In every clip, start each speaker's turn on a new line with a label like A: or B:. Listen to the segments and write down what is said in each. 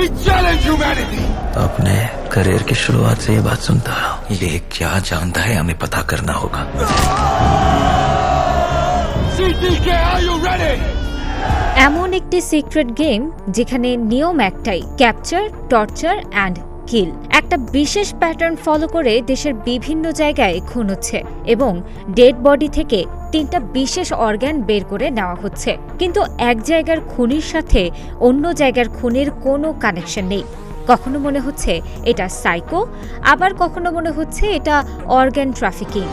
A: We challenge humanity.
B: अपने career की शुरुआत से ये बात सुनता रहा हूं। ये क्या जानता है हमें पता करना होगा
A: CTK, are you ready?
C: এমন একটি সিক্রেট গেম যেখানে নিয়ম একটাই ক্যাপচার টর্চার অ্যান্ড কিল একটা বিশেষ প্যাটার্ন ফলো করে দেশের বিভিন্ন জায়গায় খুন হচ্ছে এবং ডেড বডি থেকে তিনটা বিশেষ অর্গান বের করে নেওয়া হচ্ছে। কিন্তু এক জায়গার খুনির সাথে অন্য জায়গার খুনের কোনো কানেকশন নেই। কখনো মনে হচ্ছে এটা সাইকো আবার কখনো মনে হচ্ছে এটা অর্গ্যান ট্রাফিকিং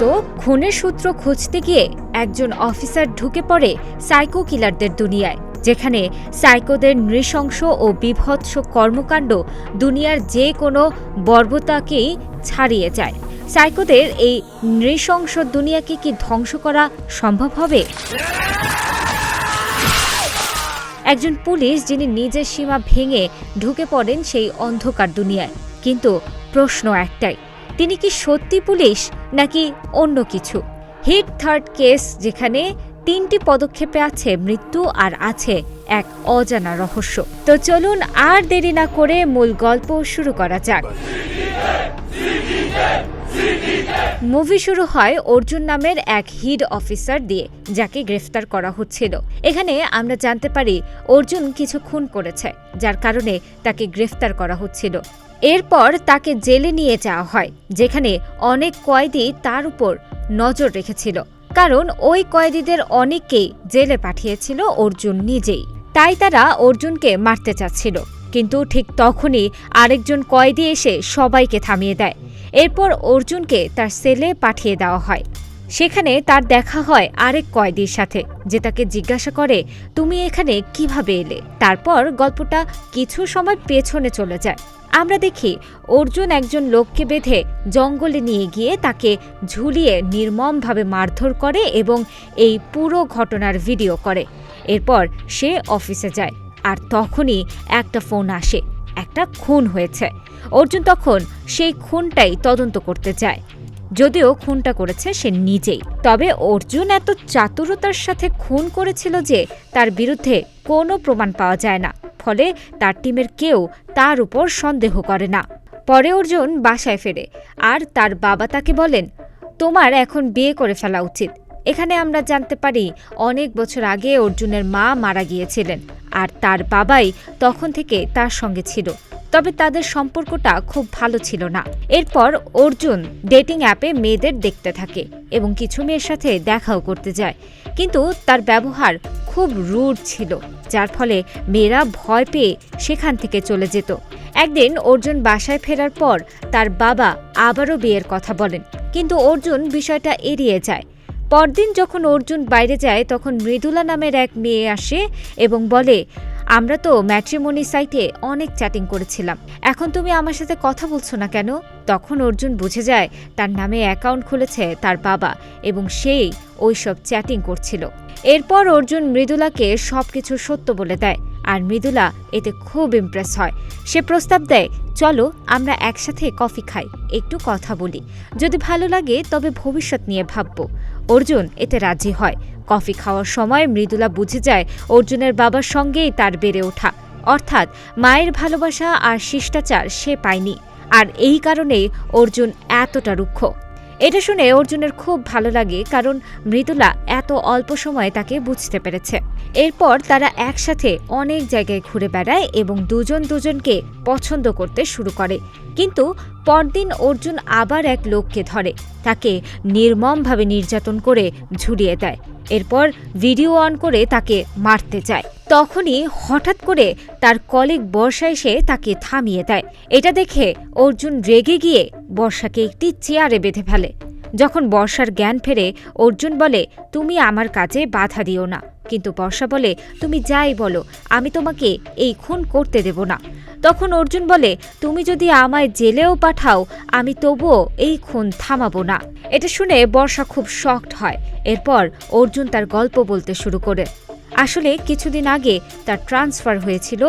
C: তো খুনের সূত্র খুঁজতে গিয়ে একজন অফিসার ঢুকে পড়ে সাইকো কিলারদের দুনিয়ায়, যেখানে সাইকোদের নৃশংস ও বিভৎস কর্মকাণ্ড দুনিয়ার যে কোনো বর্বতাকেই ছাড়িয়ে যায়। সাইকোদের এই নৃশংস দুনিয়াকে কি ধ্বংস করা সম্ভব হবে? একজন পুলিশ যিনি নিজের সীমা ভেঙে ঢুকে পড়েন সেই অন্ধকার দুনিয়ায়। কিন্তু প্রশ্ন একটাই, তিনি কি সত্যি পুলিশ নাকি অন্য কিছু? হিট থার্ড কেস যেখানে তিনটি পদক্ষেপে আছে মৃত্যু আর আছে এক অজানা রহস্য। তো চলুন আর দেরি না করে মূল গল্প শুরু করা যাক। মুভি শুরু হয় অর্জুন নামের এক হিড অফিসার দিয়ে, যাকে গ্রেফতার করা হচ্ছিল। এখানে আমরা জানতে পারি অর্জুন কিছু খুন করেছে, যার কারণে তাকে গ্রেফতার করা হচ্ছিল। এরপর তাকে জেলে নিয়ে যাওয়া হয়, যেখানে অনেক কয়েদি তার উপর নজর রেখেছিল। কারণ ওই কয়েদিদের অনেককেই জেলে পাঠিয়েছিল অর্জুন নিজেই। তাই তারা অর্জুনকে মারতে চাচ্ছিল। কিন্তু ঠিক তখনই আরেকজন কয়েদি এসে সবাইকে থামিয়ে দেয়। এরপর অর্জুনকে তার সেলে পাঠিয়ে দেওয়া হয়। সেখানে তার দেখা হয় আরেক কয়েদির সাথে, যে তাকে জিজ্ঞাসা করে, তুমি এখানে কীভাবে এলে? তারপর গল্পটা কিছু সময় পেছনে চলে যায়। আমরা দেখি অর্জুন একজন লোককে বেঁধে জঙ্গলে নিয়ে গিয়ে তাকে ঝুলিয়ে নির্মমভাবে মারধর করে এবং এই পুরো ঘটনার ভিডিও করে। এরপর সে অফিসে যায়। আর তখনই একটা ফোন আসে, একটা খুন হয়েছে। অর্জুন তখন সেই খুনটাই তদন্ত করতে যায়। যদিও খুনটা করেছে সে নিজেই। তবে অর্জুন এত চাতুরতার সাথে খুন করেছিল যে তার বিরুদ্ধে কোনো প্রমাণ পাওয়া যায় না। ফলে তার টিমের কেউ তার উপর সন্দেহ করে না। পরে অর্জুন বাসায় ফেরে। আর তার বাবা তাকে বলেন, তোমার এখন বিয়ে করে ফেলা উচিত। এখানে আমরা জানতে পারি, অনেক বছর আগে অর্জুনের মা মারা গিয়েছিলেন আর তার বাবাই তখন থেকে তার সঙ্গে ছিল। তবে তাদের সম্পর্কটা খুব ভালো ছিল না। এরপর অর্জুন ডেটিং অ্যাপে মেয়েদের দেখতে থাকে এবং কিছু মেয়ের সাথে দেখাও করতে যায়। কিন্তু তার ব্যবহার খুব রুড ছিল, যার ফলে মেয়েরা ভয় পেয়ে সেখান থেকে চলে যেত। একদিন অর্জুন বাসায় ফেরার পর তার বাবা আবারও বিয়ের কথা বলেন। কিন্তু অর্জুন বিষয়টা এড়িয়ে যায়। পরদিন যখন অর্জুন বাইরে যায়, তখন মৃদুলা নামের এক মেয়ে আসে এবং বলে, আমরা তো ম্যাট্রিমনি সাইটে অনেক চ্যাটিং করেছিলাম। এখন তুমি আমার সাথে কথা বলছো না কেন? তখন অর্জুন বুঝে যায়, তার নামে অ্যাকাউন্ট খুলেছে তার বাবা এবং সেই ওইসব চ্যাটিং করছিল। এরপর অর্জুন মৃদুলাকে সবকিছু সত্য বলে দেয় আর মৃদুলা এতে খুব ইমপ্রেস হয়। সে প্রস্তাব দেয়, চলো, আমরা একসাথে কফি খাই, একটু কথা বলি। যদি ভালো লাগে, তবে ভবিষ্যৎ নিয়ে ভাববো। অর্জুন, এতে রাজি হয়। কফি খাওয়ার সময় মৃদুলা বুঝে যায়, অর্জুনের বাবার সঙ্গেই তার বেড়ে ওঠা। অর্থাৎ মায়ের ভালোবাসা আর শিষ্টাচার সে পায়নি। আর এই কারণেই অর্জুন এতটা রুক্ষ। এটা শুনে অর্জুনের খুব ভালো লাগে, কারণ মৃদুলা এত অল্প সময়ে তাকে বুঝতে পেরেছে। এরপর তারা একসাথে অনেক জায়গায় ঘুরে বেড়ায় এবং দুজন দুজনকে পছন্দ করতে শুরু করে। কিন্তু পরদিন অর্জুন আবার এক লোককে ধরে, তাকে নির্মমভাবে নির্যাতন করে ঝুড়িয়ে দেয়। এরপর ভিডিও অন করে তাকে মারতে চায়। তখনই হঠাৎ করে তার কলিগ বর্ষা এসে তাকে থামিয়ে দেয়। এটা দেখে অর্জুন রেগে গিয়ে বর্ষাকে একটি চেয়ারে বেঁধে ফেলে। যখন বর্ষার জ্ঞান ফেরে, অর্জুন বলে, তুমি আমার কাজে বাধা দিও না। কিন্তু বর্ষা বলে, তুমি যাই বলো, আমি তোমাকে এই খুন করতে দেব না। তখন অর্জুন বলে, তুমি যদি আমায় জেলেও পাঠাও, আমি তবুও এই খুন থামাবো না। এটা শুনে বর্ষা খুব শক্ট হয়। এরপর অর্জুন তার গল্প বলতে শুরু করে। আসলে কিছুদিন আগে তার ট্রান্সফার হয়েছিল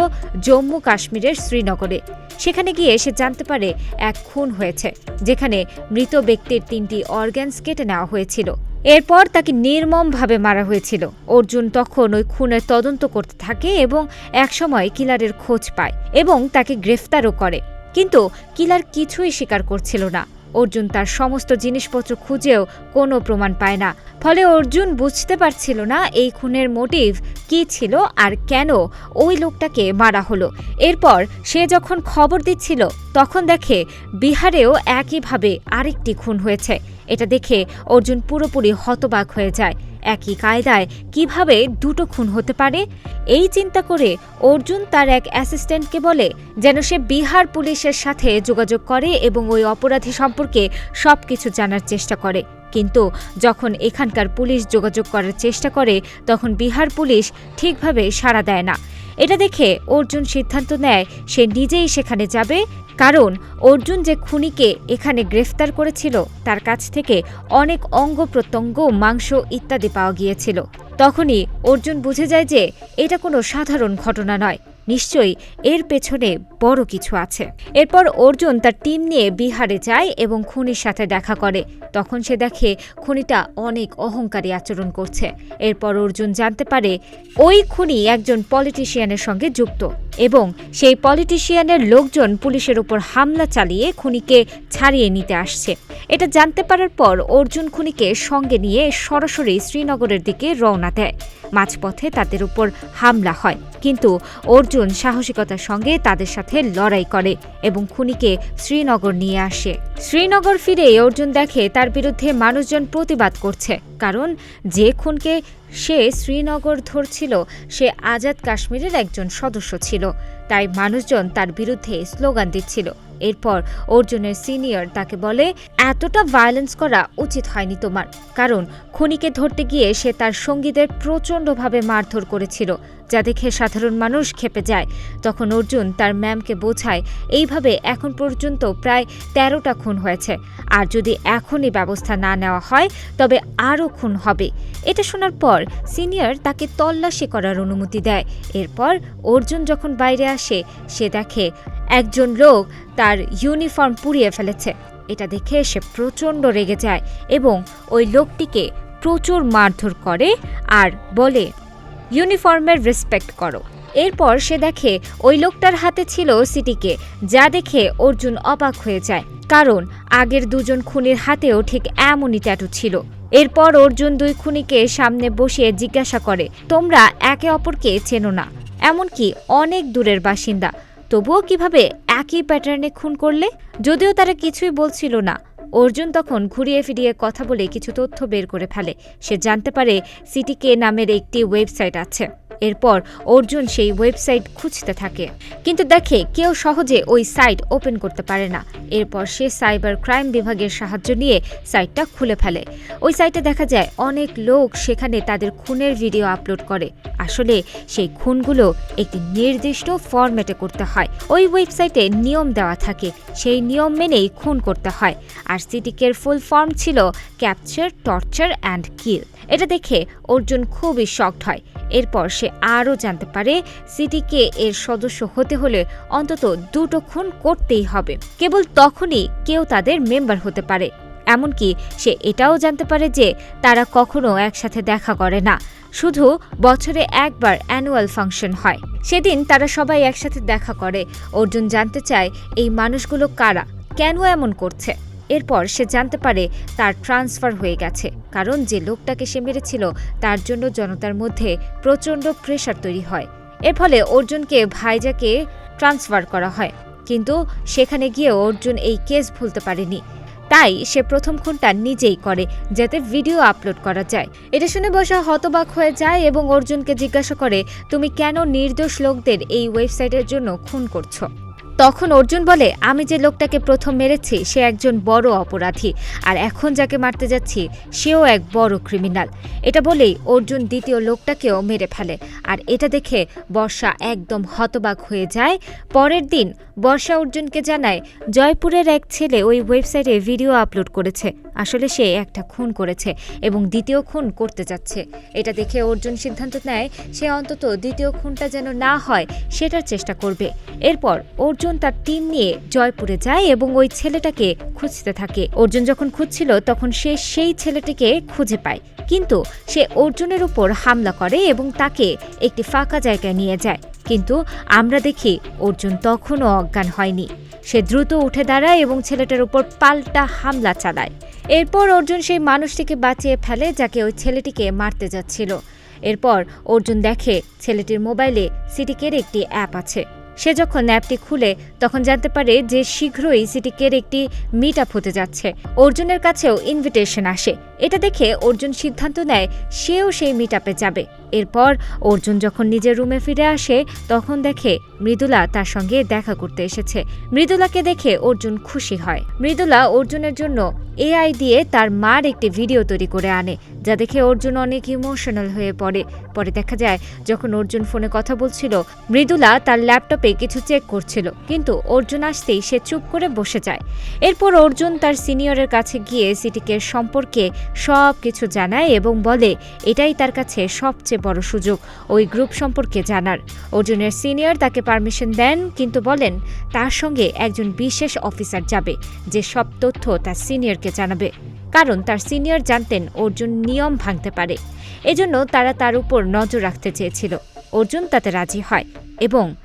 C: জম্মু কাশ্মীরের শ্রীনগরে। সেখানে গিয়ে সে জানতে পারে এক খুন হয়েছে, যেখানে মৃত ব্যক্তির তিনটি অর্গ্যানস কেটে নেওয়া হয়েছিল। এরপর তাকে নির্মমভাবে মারা হয়েছিল। অর্জুন তখন ওই খুনের তদন্ত করতে থাকে এবং একসময় কিলারের খোঁজ পায় এবং তাকে গ্রেফতারও করে। কিন্তু কিলার কিছুই স্বীকার করছিল না। অর্জুন তার সমস্ত জিনিসপত্র খুঁজেও কোনো প্রমাণ পায় না। ফলে অর্জুন বুঝতে পারছিল না এই খুনের মোটিভ কি ছিল আর কেন ওই লোকটাকে মারা হলো। এরপর সে যখন খবর দিচ্ছিল, তখন দেখে বিহারেও একইভাবে আরেকটি খুন হয়েছে। এটা দেখে অর্জুন পুরোপুরি হতবাক হয়ে যায়। একই কায়দায় কীভাবে দুটো খুন হতে পারে? এই চিন্তা করে অর্জুন তার এক অ্যাসিস্ট্যান্টকে বলে, যেন সে বিহার পুলিশের সাথে যোগাযোগ করে এবং ওই অপরাধী সম্পর্কে সব কিছু জানার চেষ্টা করে। কিন্তু যখন এখানকার পুলিশ যোগাযোগ করার চেষ্টা করে, তখন বিহার পুলিশ ঠিকভাবে সাড়া দেয় না। এটা দেখে অর্জুন সিদ্ধান্ত নেয় সে নিজেই সেখানে যাবে, কারণ অর্জুন যে খুনিকে এখানে গ্রেফতার করেছিল, তার কাছ থেকে অনেক অঙ্গ প্রত্যঙ্গ, মাংস ইত্যাদি পাওয়া গিয়েছিল। তখনই অর্জুন বুঝে যায় যে এটা কোনো সাধারণ ঘটনা নয়। নিশ্চয়ই এর পেছনে বড় কিছু আছে। এরপর অর্জুন তার টিম নিয়ে বিহারে যায় এবং খুনির সাথে দেখা করে। তখন সে দেখে খুনিটা অনেক অহংকারী আচরণ করছে। এরপর অর্জুন জানতে পারে ওই খুনি একজন পলিটিশিয়ানের সঙ্গে যুক্ত এবং সেই পলিটিশিয়ানের লোকজন পুলিশের উপর হামলা চালিয়ে খুনিকে ছাড়িয়ে নিতে আসছে। এটা জানতে পারার পর অর্জুন খুনিকে সঙ্গে নিয়ে সরাসরি শ্রীনগরের দিকে রওনা দেয়। মাঝপথে তাদের উপর হামলা হয়। কিন্তু অর্জুন সাহসিকতার সঙ্গে তাদের সাথে লড়াই করে এবং খুনিকে শ্রীনগর নিয়ে আসে। শ্রীনগর ফিরে অর্জুন দেখে তার বিরুদ্ধে মানুষজন প্রতিবাদ করছে, কারণ যে খুনকে সে শ্রীনগর ধরছিল, সে আজাদ কাশ্মীরের একজন সদস্য ছিল। তাই মানুষজন তার বিরুদ্ধে স্লোগান দিচ্ছিল। এরপর অর্জুনের সিনিয়র তাকে বলে, এতটা ভায়োলেন্স করা উচিত হয়নি তোমার। কারণ খুনিকে ধরতে গিয়ে সে তার সঙ্গীদের প্রচণ্ডভাবে মারধর করেছিল, যা দেখে সাধারণ মানুষ খেপে যায়। তখন অর্জুন তার ম্যামকে বোঝায়, এইভাবে এখন পর্যন্ত প্রায় তেরোটা খুন হয়েছে। আর যদি এখনই ব্যবস্থা না নেওয়া হয়, তবে আরও খুন হবে। এটা শোনার পর সিনিয়র তাকে তল্লাশি করার অনুমতি দেয়। এরপর অর্জুন যখন বাইরে আসে সে দেখে একজন লোক তার ইউনিফর্ম পুড়িয়ে ফেলেছে। এটা দেখে সে প্রচণ্ড রেগে যায় এবং ওই লোকটিকে প্রচুর মারধর করে আর বলে, ইউনিফর্মের রেসপেক্ট করো। এরপর সে দেখে ওই লোকটার হাতে ছিল সিটিকে, যা দেখে অর্জুন অবাক হয়ে যায়, কারণ আগের দুজন খুনির হাতেও ঠিক এমনই ট্যাটু ছিল। এরপর অর্জুন দুই খুনিকে সামনে বসিয়ে জিজ্ঞাসা করে, তোমরা একে অপরকে চেনো না? এমনকি অনেক দূরের বাসিন্দা। তবুও কীভাবে একই প্যাটার্নে খুন করলে? যদিও তারা কিছুই বলছিল না। অর্জুন তখন ঘুরিয়ে ফিরিয়ে কথা বলে কিছু তথ্য বের করে ফেলে। সে জানতে পারে সিটিকে নামের একটি ওয়েবসাইট আছে। এরপর অর্জুন সেই ওয়েবসাইট খুঁজতে থাকে। কিন্তু দেখে কেউ সহজে ওই সাইট ওপেন করতে পারে না। এরপর সে সাইবার ক্রাইম বিভাগের সাহায্য নিয়ে সাইটটা খুলে ফেলে। ওই সাইটে দেখা যায় অনেক লোক সেখানে তাদের খুনের ভিডিও আপলোড করে। আসলে সেই খুনগুলো একটি নির্দিষ্ট ফরম্যাটে করতে হয়। ওই ওয়েবসাইটে নিয়ম দেওয়া থাকে। সেই নিয়ম মেনেই খুন করতে হয়। আর সিটিকের ফুল ফর্ম ছিল ক্যাপচার, টর্চার অ্যান্ড কিল। এটা দেখে অর্জুন খুবই শকড হয়। এরপর সে আরও জানতে পারে, সিটিকে এর সদস্য হতে হলে অন্তত দুটো খুন করতেই হবে। কেবল তখনই কেউ তাদের মেম্বার হতে পারে। এমনকি সে এটাও জানতে পারে যে তারা কখনো একসাথে দেখা করে না। শুধু বছরে একবার অ্যানুয়াল ফাংশন হয়। সেদিন তারা সবাই একসাথে দেখা করে। অর্জুন জানতে চায়, এই মানুষগুলো কারা? কেন এমন করছে? এরপর সে জানতে পারে তার ট্রান্সফার হয়ে গেছে, কারণ যে লোকটাকে সে মেরেছিল, তার জন্য জনতার মধ্যে প্রচণ্ড প্রেশার তৈরি হয়। এর ফলে অর্জুনকে, ভাইজাকে ট্রান্সফার করা হয়, কিন্তু সেখানে গিয়ে অর্জুন এই কেস ভুলতে পারেনি। তাই সে প্রথম খুনটা নিজেই করে, যাতে ভিডিও আপলোড করা যায়। এটা শুনে বসা হতবাক হয়ে যায় এবং অর্জুনকে জিজ্ঞাসা করে, তুমি কেন নির্দোষ লোকদের এই ওয়েবসাইটের জন্য খুন করছ? তখন অর্জুন বলে, আমি যে লোকটাকে প্রথম মেরেছি, সে একজন বড় অপরাধী। আর এখন যাকে মারতে যাচ্ছি, সেও এক বড় ক্রিমিনাল এটা বলেই অর্জুন দ্বিতীয় লোকটাকেও মেরে ফেলে। আর এটা দেখে বর্ষা একদম হতবাক হয়ে যায়। পরের দিন বর্ষা অর্জুনকে জানায়, জয়পুরের এক ছেলে ওই ওয়েবসাইটে ভিডিও আপলোড করেছে। আসলে সে একটা খুন করেছে এবং দ্বিতীয় খুন করতে যাচ্ছে। এটা দেখে অর্জুন সিদ্ধান্ত নেয়, সে অন্তত দ্বিতীয় খুনটা যেন না হয়, সেটার চেষ্টা করবে। এরপর অর্জুন অর্জুন তার টিম নিয়ে জয়পুরে যায় এবং ওই ছেলেটাকে খুঁজতে থাকে। অর্জুন যখন খুঁজছিল, তখন সে সেই ছেলেটিকে খুঁজে পায়। কিন্তু সে অর্জুনের উপর হামলা করে এবং তাকে একটি ফাঁকা জায়গায় নিয়ে যায়। কিন্তু আমরা দেখি অর্জুন তখনও অজ্ঞান হয়নি। সে দ্রুত উঠে দাঁড়ায় এবং ছেলেটার উপর পাল্টা হামলা চালায়। এরপর অর্জুন সেই মানুষটিকে বাঁচিয়ে ফেলে, যাকে ওই ছেলেটিকে মারতে যাচ্ছিল। এরপর অর্জুন দেখে ছেলেটির মোবাইলে সিটিকের একটি অ্যাপ আছে। সে যখন অ্যাপটি খুলে, তখন জানতে পারে যে শীঘ্রই সিটিকের একটি মিট আপ হতে যাচ্ছে। অর্জুনের কাছেও ইনভিটেশন আসে। এটা দেখে অর্জুন সিদ্ধান্ত নেয় সেও সেই মিট যাবে। এরপর অর্জুন যখন নিজের রুমে ফিরে আসে, তখন দেখে মৃদুলা তার সঙ্গে দেখা করতে এসেছে। মৃদুলাকে দেখে অর্জুন খুশি হয়। মৃদুলা অর্জুনের জন্য এআই দিয়ে তার মার একটি ভিডিও তৈরি করে আনে, যা দেখে অর্জুন অনেক ইমোশনাল হয়ে পড়ে। পরে দেখা যায়, যখন অর্জুন ফোনে কথা বলছিল, মৃদুলা তার ল্যাপটপে কিছু চেক করছিল, কিন্তু অর্জুন আসতেই সে চুপ করে বসে যায়। এরপর অর্জুন তার সিনিয়রের কাছে গিয়ে সিটিকের সম্পর্কে সব কিছু জানায় এবং বলে, এটাই তার কাছে সবচেয়ে বড় সুযোগ। ওই গ্রুপ সম্পর্কে জানার। অর্জুনের সিনিয়র তাকে পারমিশন দেন, কিন্তু বলেন, তার সঙ্গে একজন বিশেষ অফিসার যাবে, যে সব তথ্য তার সিনিয়রকে জানাবে। কারণ তার সিনিয়র জানতেন অর্জুন নিয়ম ভাঙতে পারে। এজন্য তারা তার উপর নজর রাখতে চেয়েছিল। অর্জুন তাতে রাজি হয় এবং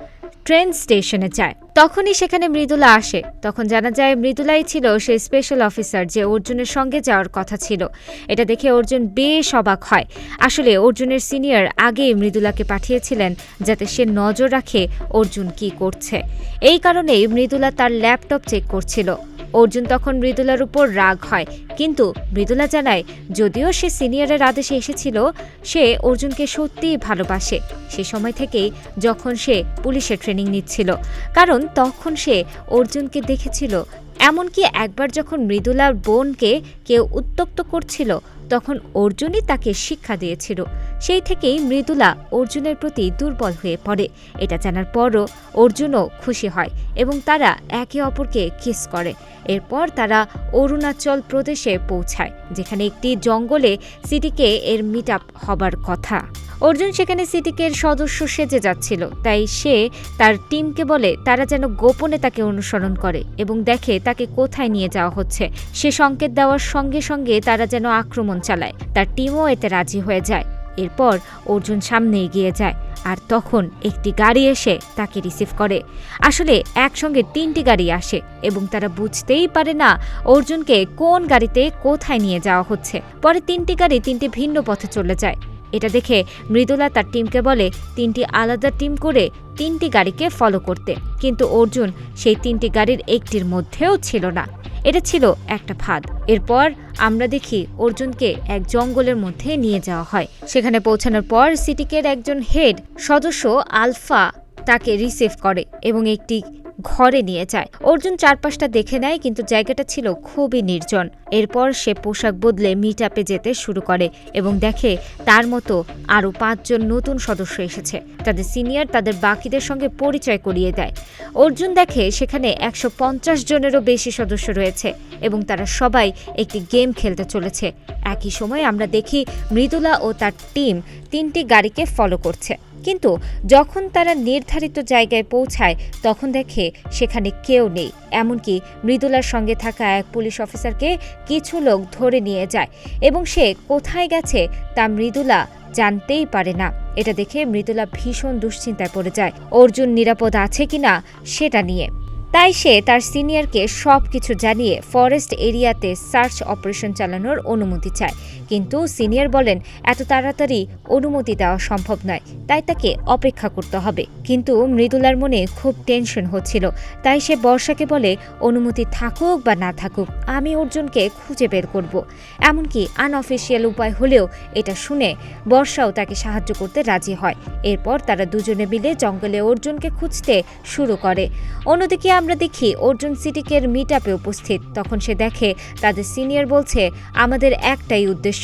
C: ট্রেন স্টেশনে যায়। তখনই সেখানে মৃদুলা আসে। তখন জানা যায় মৃদুলাই ছিল সেই স্পেশাল অফিসার যে অর্জুনের সঙ্গে যাওয়ার কথা ছিল। এটা দেখে অর্জুন বেশ অবাক হয়। আসলে অর্জুনের সিনিয়র আগেই মৃদুলাকে পাঠিয়েছিলেন যাতে সে নজর রাখে অর্জুন কি করছে। এই কারণেই মৃদুলা তার ল্যাপটপ চেক করছিল। অর্জুন তখন মৃদুলার উপর রাগ হয়। কিন্তু মৃদুলা জানায়, যদিও সে সিনিয়রের আদেশে এসেছিল, সে অর্জুনকে সত্যিই ভালোবাসে। সে সময় থেকেই যখন সে পুলিশের ট্রেনিং নিচ্ছিল। কারণ তখন সে অর্জুনকে দেখেছিল। এমনকি একবার যখন মৃদুলার বোনকে কেউ উত্তপ্ত করছিল তখন অর্জুনই তাকে শিক্ষা দিয়েছিল। সেই থেকেই মৃদুলা অর্জুনের প্রতি দুর্বল হয়ে পড়ে। এটা জানার পরও অর্জুনও খুশি হয় এবং তারা একে অপরকে কিস করে। এরপর তারা অরুণাচল প্রদেশে পৌঁছায়, যেখানে একটি জঙ্গলে সিটিকে এর মিট হবার কথা। অর্জুন সেখানে সিটিকের সদস্য সেজে যাচ্ছিল, তাই সে তার টিমকে বলে তারা যেন গোপনে তাকে অনুসরণ করে এবং দেখে তাকে কোথায় নিয়ে যাওয়া হচ্ছে। সে সংকেত দেওয়ার সঙ্গে সঙ্গে তারা যেন আক্রমণ চালায়। তার টিমও এতে রাজি হয়ে যায়। এরপর অর্জুন সামনে এগিয়ে যায় আর তখন একটি গাড়ি এসে তাকে রিসিভ করে। আসলে একসঙ্গে তিনটি গাড়ি আসে এবং তারা বুঝতেই পারে না অর্জুনকে কোন গাড়িতে কোথায় নিয়ে যাওয়া হচ্ছে। পরে তিনটি গাড়ি তিনটি ভিন্ন পথে চলে যায়। এটা দেখে মৃদুলা তার টিমকে বলে, তিনটি আলাদা টিম করে তিনটি গাড়িকে ফলো করতে। কিন্তু অর্জুন সেই তিনটি গাড়ির একটির মধ্যেও ছিল না। এটা ছিল একটা ফাঁদ। এরপর আমরা দেখি অর্জুনকে এক জঙ্গলের মধ্যে নিয়ে যাওয়া হয়। সেখানে পৌঁছানোর পর সিটিকের একজন হেড সদস্য আলফা তাকে রিসিভ করে এবং একটি ঘরে নিয়ে যায়। অর্জুন চারপাশটা দেখে নেয়, কিন্তু জায়গাটা ছিল খুবই নির্জন। এরপর সে পোশাক বদলে মিট আপে যেতে শুরু করে এবং দেখে তার মতো আরও পাঁচজন নতুন সদস্য এসেছে। তাদের সিনিয়র তাদের বাকিদের সঙ্গে পরিচয় করিয়ে দেয়। অর্জুন দেখে সেখানে একশো পঞ্চাশ জনেরও বেশি সদস্য রয়েছে এবং তারা সবাই একটি গেম খেলতে চলেছে। একই সময় আমরা দেখি মৃদুলা ও তার টিম তিনটি গাড়িকে ফলো করছে। কিন্তু যখন তারা নির্ধারিত জায়গায় পৌঁছায়, তখন দেখে সেখানে কেউ নেই। এমনকি মৃদুলার সঙ্গে থাকা এক পুলিশ অফিসারকে কিছু লোক ধরে নিয়ে যায় এবং সে কোথায় গেছে তা মৃদুলা জানতেই পারে না। এটা দেখে মৃদুলা ভীষণ দুশ্চিন্তায় পড়ে যায়। অর্জুন নিরাপদ আছে কিনা সেটা নিয়ে। তাই সে তার সিনিয়রকে সব কিছু জানিয়ে ফরেস্ট এরিয়াতে সার্চ অপারেশন চালানোর অনুমতি চায়। কিন্তু সিনিয়র বলেন, এত তাড়াতাড়ি অনুমতি দেওয়া সম্ভব নয়। তাই তাকে অপেক্ষা করতে হবে। কিন্তু মৃদুলার মনে খুব টেনশন হচ্ছিল। তাই সে বর্ষাকে বলে, অনুমতি থাকুক বা না থাকুক, আমি অর্জুনকে খুঁজে বের করব। এমনকি আনঅফিসিয়াল উপায় হলেও এটা শুনে বর্ষাও তাকে সাহায্য করতে রাজি হয়। এরপর তারা দুজনে মিলে জঙ্গলে অর্জুনকে খুঁজতে শুরু করে। অন্যদিকে আমরা দেখি অর্জুন সিটিকের মিট উপস্থিত। তখন সে দেখে, তাদের সিনিয়র বলছে, আমাদের একটাই উদ্দেশ্য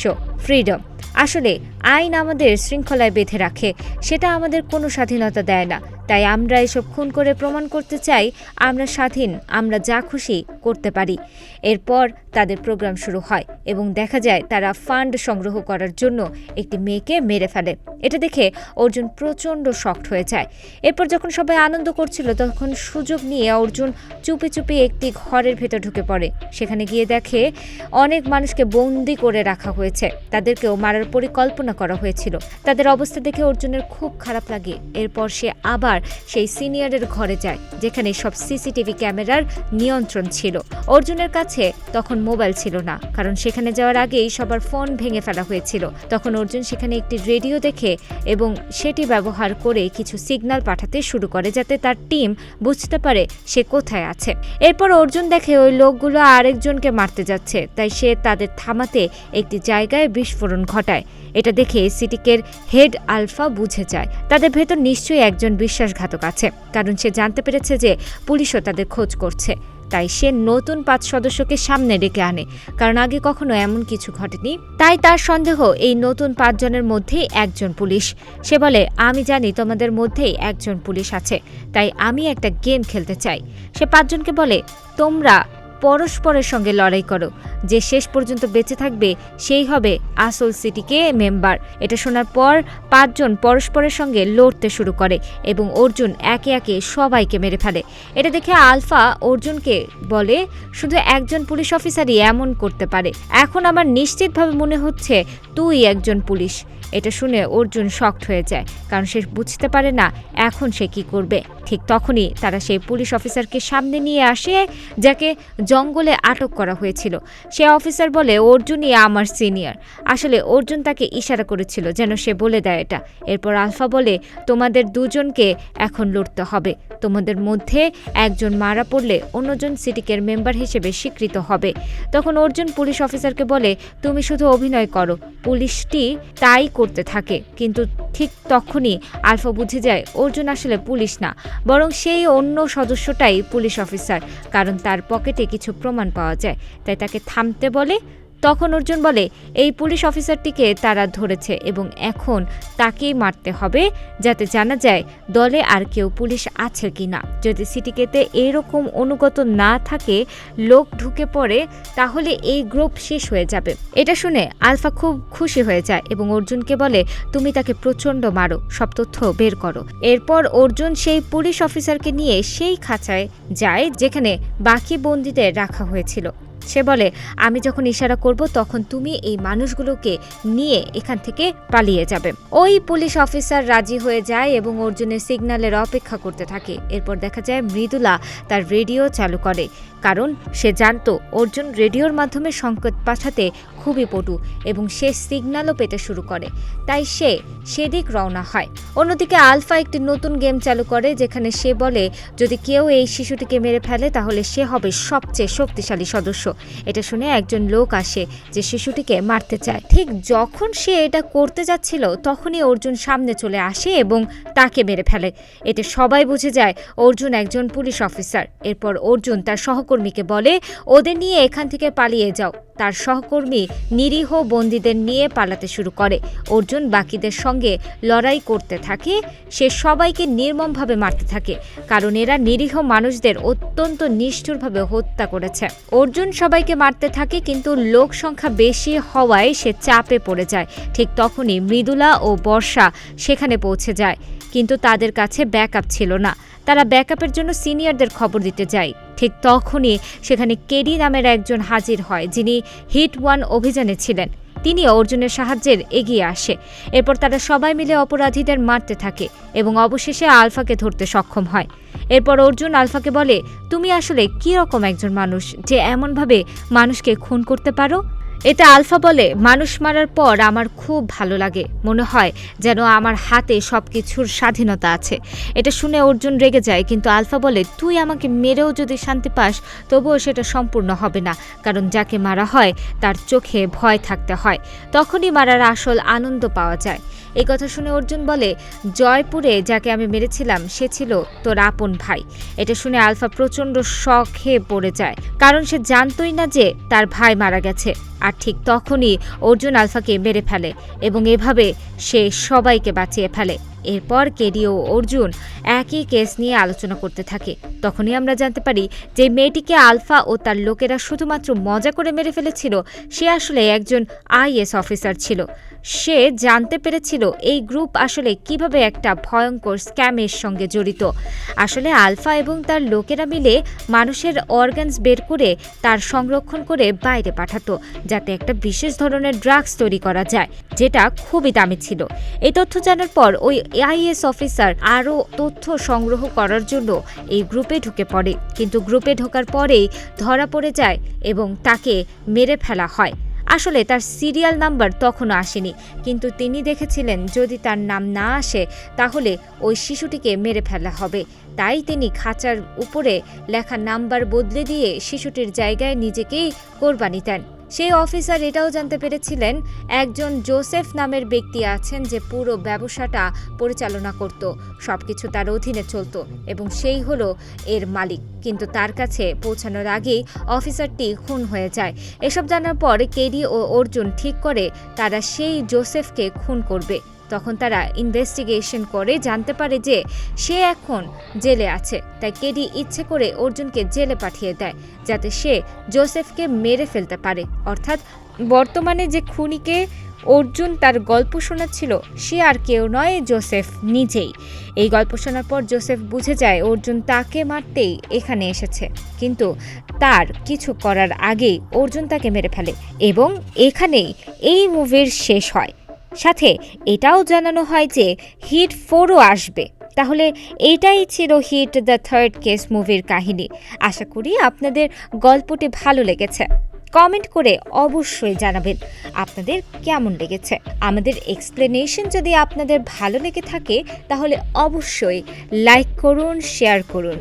C: ফ্রিডম আসলে আইন আমাদের শৃঙ্খলায় বেঁধে রাখে, সেটা আমাদের কোনো স্বাধীনতা দেয় না। তাই আমরা এসব খুন করে প্রমাণ করতে চাই, আমরা স্বাধীন, আমরা যা খুশি করতে পারি। এরপর তাদের প্রোগ্রাম শুরু হয় এবং দেখা যায় তারা ফান্ড সংগ্রহ করার জন্য একটি মেয়েকে মেরে ফেলে। এটা দেখে অর্জুন প্রচণ্ড শক্ট হয়ে যায়। এরপর যখন সবাই আনন্দ করছিল, তখন সুযোগ নিয়ে অর্জুন চুপি চুপি একটি ঘরের ভেতর ঢুকে পড়ে। সেখানে গিয়ে দেখে অনেক মানুষকে বন্দি করে রাখা হয়েছে। তাদেরকেও মারার পরিকল্পনা করা হয়েছিল। তাদের অবস্থা দেখে অর্জুনের খুব খারাপ লাগে। এরপর সে আবার সেই সিনিয়রের ঘরে যায়, যেখানে সব সিসিটিভি ক্যামেরার নিয়ন্ত্রণ ছিল। অর্জুনের কাছে তখন মোবাইল ছিল না, কারণ সেখানে যাওয়ার আগেই সবার ফোন ভেঙে ফেলা হয়েছিল। তখন অর্জুন সেখানে একটি রেডিও দেখে এবং সেটি ব্যবহার করে কিছু সিগন্যাল পাঠাতে শুরু করে, যাতে তার টিম বুঝতে পারে সে কোথায় আছে। এরপর অর্জুন দেখে ওই লোকগুলো আরেকজনকে মারতে যাচ্ছে, তাই সে তাদের থামাতে একটি জায়গায় বিস্ফোরণ ঘটায়। এটা দেখে সিটিকের হেড আলফা বুঝে যায়। তাদের ভেতর নিশ্চয়ই একজন বিশ্বাসঘাতক আছে, কারণ সে জানতে পেরেছে যে পুলিশও তাদের খোঁজ করছে। তাই সে নতুন পাঁচ সদস্যকে সামনে ডেকে আনে, কারণ আগে কখনো এমন কিছু ঘটেনি। তাই তার সন্দেহ, এই নতুন পাঁচজনের মধ্যেই একজন পুলিশ। সে বলে, আমি জানি তোমাদের মধ্যেই একজন পুলিশ আছে, তাই আমি একটা গেম খেলতে চাই। সে পাঁচজনকে বলে, তোমরা পরস্পরের সঙ্গে লড়াই করো। যে শেষ পর্যন্ত বেঁচে থাকবে, সেই হবে আসল সিটিকে মেম্বার। এটা শোনার পর পাঁচজন পরস্পরের সঙ্গে লড়তে শুরু করে এবং অর্জুন একে একে সবাইকে মেরে ফেলে। এটা দেখে আলফা অর্জুনকে বলে, শুধু একজন পুলিশ অফিসারই এমন করতে পারে। এখন আমার নিশ্চিতভাবে মনে হচ্ছে তুই একজন পুলিশ। এটা শুনে অর্জুন শক্ট হয়ে যায়, কারণ সে বুঝতে পারে না এখন সে কি করবে। ঠিক তখনই তারা সেই পুলিশ অফিসারকে সামনে নিয়ে আসে, যাকে জঙ্গলে আটক করা হয়েছিল। সে অফিসার বলে, অর্জুনই আমার সিনিয়র। আসলে অর্জুন তাকে ইশারা করেছিল যেন সে বলে দেয় এটা। এরপর আলফা বলে, তোমাদের দুজনকে এখন লড়তে হবে। তোমাদের মধ্যে একজন মারা পড়লে অন্যজন সিটিকের মেম্বার হিসেবে স্বীকৃত হবে। তখন অর্জুন পুলিশ অফিসারকে বলে, তুমি শুধু অভিনয় করো। পুলিশটি তাই করতে থাকে। কিন্তু ঠিক তখনই আলফা বুঝে যায়, অর্জুন আসলে পুলিশ না, বরং সেই অন্য সদস্যটাই পুলিশ অফিসার, কারণ তার পকেটে কিছু প্রমাণ পাওয়া যায়। তাই তাকে থামতে বলে তখন অর্জুন বলে, এই পুলিশ অফিসারটিকে তারা ধরেছে এবং এখন তাকেই মারতে হবে যাতে জানা যায় দলে আর কেউ পুলিশ আছে কি না। যদি সিটিকেতে এরকম অনুগত না থাকে, লোক ঢুকে পড়ে, তাহলে এই গ্রুপ শেষ হয়ে যাবে। এটা শুনে আলফা খুব খুশি হয়ে যায় এবং অর্জুনকে বলে, তুমি তাকে প্রচণ্ড মারো, সব তথ্য বের করো। এরপর অর্জুন সেই পুলিশ অফিসারকে নিয়ে সেই খাঁচায় যায় যেখানে বাকি বন্দীদের রাখা হয়েছিল। সে বলে, আমি যখন ইশারা করব তখন তুমি এই মানুষগুলোকে নিয়ে এখান থেকে পালিয়ে যাবে। ওই পুলিশ অফিসার রাজি হয়ে যায় এবং অর্জুনের সিগন্যালের অপেক্ষা করতে থাকে। এরপর দেখা যায় মৃদুলা তার রেডিও চালু করে, কারণ সে জানত অর্জুন রেডিওর মাধ্যমে সংকেত পাঠাতে খুবই পটু এবং সে সিগন্যালও পেতে শুরু করে। তাই সে সেদিক রওনা হয়। অন্যদিকে আলফা একটি নতুন গেম চালু করে, যেখানে সে বলে, যদি কেউ এই শিশুটিকে মেরে ফেলে, তাহলে সে হবে সবচেয়ে শক্তিশালী সদস্য। এটা শুনে একজন লোক আসে যে শিশুটিকে মারতে চায়। ঠিক যখন সে এটা করতে যাচ্ছিল, তখনই অর্জুন সামনে চলে আসে এবং তাকে মেরে ফেলে। এতে সবাই বুঝে যায়, অর্জুন একজন পুলিশ অফিসার। এরপর অর্জুন তার সহকর্মীকে বলে, ওদের নিয়ে এখান থেকে পালিয়ে যাও। তার সহকর্মী নিরীহ বন্দীদের নিয়ে পালাতে শুরু করে। অর্জুন বাকিদের সঙ্গে লড়াই করতে থাকে, সে সবাইকে নির্মমভাবে মারতে থাকে, কারণ এরা নিরীহ মানুষদের অত্যন্ত নিষ্ঠুরভাবে হত্যা করেছে। অর্জুন সবাইকে মারতে থাকে, কিন্তু লোক সংখ্যা বেশি হওয়ায় সে চাপে পড়ে যায়। ঠিক তখনই মৃদুলা ও বর্ষা সেখানে পৌঁছে যায়। কিন্তু তাদের কাছে ব্যাকআপ ছিল না। তারা ব্যাকআপের জন্য সিনিয়রদের খবর দিতে যায়। ঠিক তখনই সেখানে কেডি নামের একজন হাজির হয়, যিনি হিট ওয়ান অভিযানে ছিলেন। তিনি অর্জুনের সাহায্যের এগিয়ে আসে। এরপর তারা সবাই মিলে অপরাধীদের মারতে থাকে এবং অবশেষে আলফাকে ধরতে সক্ষম হয়। এরপর অর্জুন আলফাকে বলে, তুমি আসলে কী রকম একজন মানুষ যে এমনভাবে মানুষকে খুন করতে পারো? এতে আলফা বলে, মানুষ মারার পর আমার খুব ভালো লাগে। মনে হয় যেন আমার হাতে সব কিছুর স্বাধীনতা আছে। এটা শুনে অর্জুন রেগে যায়, কিন্তু আলফা বলে, তুই আমাকে মেরেও যদি শান্তি পাস, তবুও সেটা সম্পূর্ণ হবে না। কারণ যাকে মারা হয়, তার চোখে ভয় থাকতে হয়। তখনই মারার আসল আনন্দ পাওয়া যায়। এই কথা শুনে অর্জুন বলে, জয়পুরে যাকে আমি মেরেছিলাম, সে ছিল তোর আপন ভাই। এটা শুনে আলফা প্রচণ্ড শখে পড়ে যায়, কারণ সে জানতই না যে তার ভাই মারা গেছে। আর ঠিক তখনই অর্জুন আলফাকে মেরে ফেলে এবং এভাবে সে সবাইকে বাঁচিয়ে ফেলে। এরপর কেডি ও অর্জুন একই কেস নিয়ে আলোচনা করতে থাকে। তখনই আমরা জানতে পারি যে মেয়েটিকে আলফা ও তার লোকেরা শুধুমাত্র মজা করে মেরে ফেলেছিল, সে আসলে একজন আইএস অফিসার ছিল। সে জানতে পেরেছিল এই গ্রুপ আসলে কীভাবে একটা ভয়ঙ্কর স্ক্যামের সঙ্গে জড়িত। আসলে আলফা এবং তার লোকেরা মিলে মানুষের অর্গানস বের করে তার সংরক্ষণ করে বাইরে পাঠাতো, যাতে একটা বিশেষ ধরনের ড্রাগস তৈরি করা যায়, যেটা খুবই দামি ছিল। এই তথ্য জানার পর ওই আইএস অফিসার আরও তথ্য সংগ্রহ করার জন্য এই গ্রুপে ঢুকে পড়ে। কিন্তু গ্রুপে ঢোকার পরেই ধরা পড়ে যায় এবং তাকে মেরে ফেলা হয়। আসলে তার সিরিয়াল নাম্বার তখনও আসেনি, কিন্তু তিনি দেখেছিলেন যদি তার নাম না আসে, তাহলে ওই শিশুটিকে মেরে ফেলা হবে। তাই তিনি খাঁচার উপরে লেখা নাম্বার বদলে দিয়ে শিশুটির জায়গায় নিজেকেই কোরবানি দেন। সেই অফিসার এটাও জানতে পেরেছিলেন, একজন জোসেফ নামের ব্যক্তি আছেন যে পুরো ব্যবসাটা পরিচালনা করত, সবকিছু তার অধীনে চলত এবং সেই হলো এর মালিক। কিন্তু তার কাছে পৌঁছানোর আগেই অফিসারটি খুন হয়ে যায়। এসব জানার পর কেডি ও অর্জুন ঠিক করে তারা সেই জোসেফকে খুন করবে। তখন তারা ইনভেস্টিগেশন করে জানতে পারে যে সে এখন জেলে আছে। তাই কেডি ইচ্ছে করে অর্জুনকে জেলে পাঠিয়ে দেয়, যাতে সে জোসেফকে মেরে ফেলতে পারে। অর্থাৎ বর্তমানে যে খুনিকে অর্জুন তার গল্প শোনাচ্ছিল, সে আর কেউ নয়, জোসেফ নিজেই। এই গল্প শোনার পর জোসেফ বুঝে যায় অর্জুন তাকে মারতেই এখানে এসেছে। কিন্তু তার কিছু করার আগেই অর্জুন তাকে মেরে ফেলে এবং এখানেই এই মুভির শেষ হয়। সাথে এটাও জানানো হয় যে হিট ফোরও আসবে। তাহলে এটাই ছিল হিট দ্য থার্ড কেস মুভির কাহিনী। আশা করি আপনাদের গল্পটি ভালো লেগেছে। কমেন্ট করে অবশ্যই জানাবেন আপনাদের কেমন লেগেছে। আমাদের এক্সপ্লেনেশন যদি আপনাদের ভালো লেগে থাকে তাহলে অবশ্যই লাইক করুন, শেয়ার করুন।